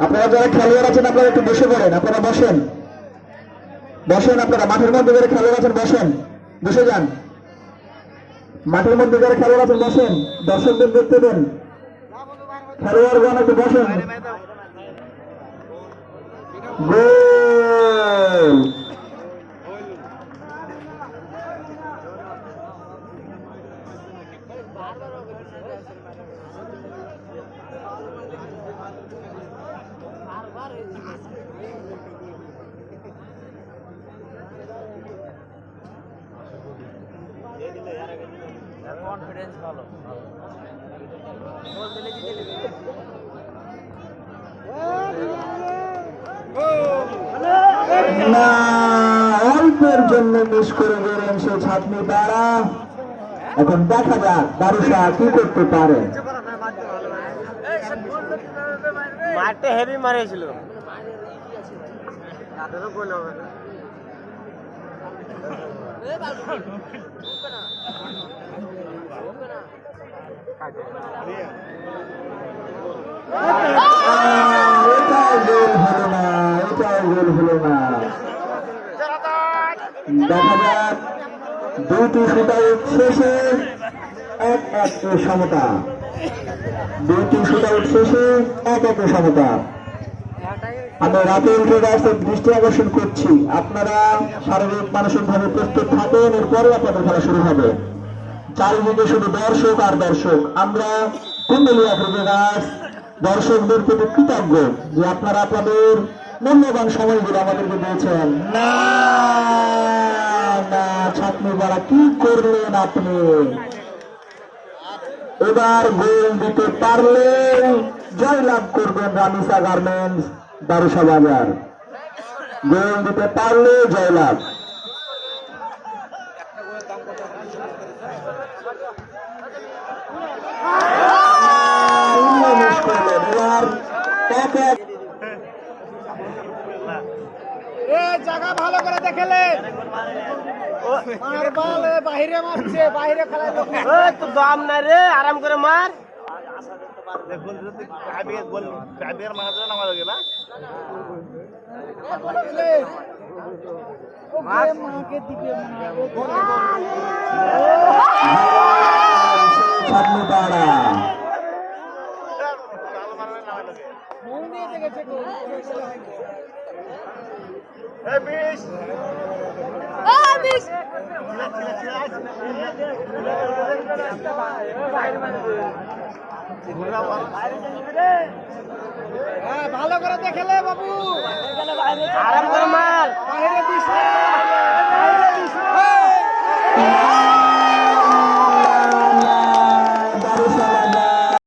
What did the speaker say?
আপনারা যারা খেলোয়াড় আছেন আপনারা একটু বসে পড়েন আপনারা বসেন। বসেন আপনারা মাঠের মধ্যে যারা খেলোয়াড় আছেন বসেন। বসে যান। মাঠের মধ্যে যারা খেলোয়াড় আছেন বসেন। দর্শকদের দেখতে দেন। খেলোয়াড়গণ একটু বসেন। গোল! কনফিডেন্স ভালো। না অল্পের জন্য মিস করে গেলেন সে ছাত্রী তারা। এখন দেখা যাক বারুষা কি করতে পারে। মাঠে হেভি গোল হলো না এক সমতা সমতা। আমি রাতের ট্রেডার্সের দৃষ্টি আকর্ষণ করছি। আপনারা শারীরিক মানসিক ভাবে প্রস্তুত থাকেন, এরপরে আপনাদের খেলা শুরু হবে। চারিদিকে শুধু দর্শক আর দর্শক। আমরা কুণ্ডলিয়া ট্রেডার্স দর্শকদের প্রতি কৃতজ্ঞ যে আপনারা আপনাদের মূল্যবান সময়গুলো আমাদেরকে দিয়েছেন। না বাড়া, কি করলেন আপনি? এবার গোল দিতে পারলে জয়লাভ করবেন রামিসা গার্মেন্টস বারুসা বাজার গোল দিতে পারলে জয়লাভ তিনজন miss করলেন। এবার এক এক এ জায়গা ভালো করে দেখেলে। বাহিরে মারছে বাহিরে খেলায় লোক তো দাম নাই রে আরাম করে মার। মাকে দিবে মা, ওকে ভালো করে দেখেলে বাবু। আরাম করে মার বাহিরে দিস।